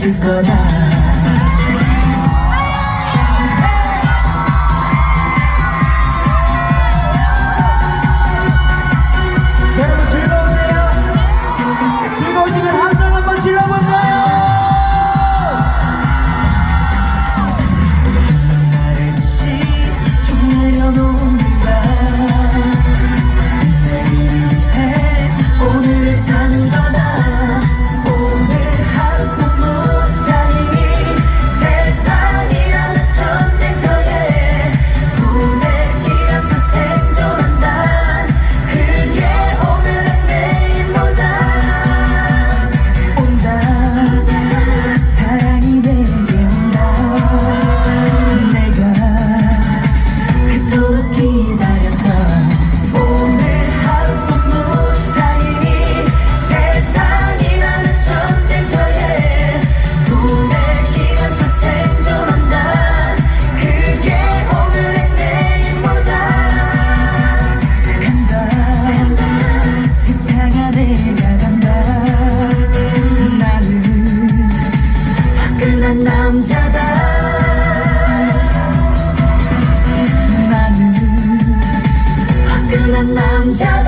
사라질 거다. 난 남자다. 나는 화끈한 남자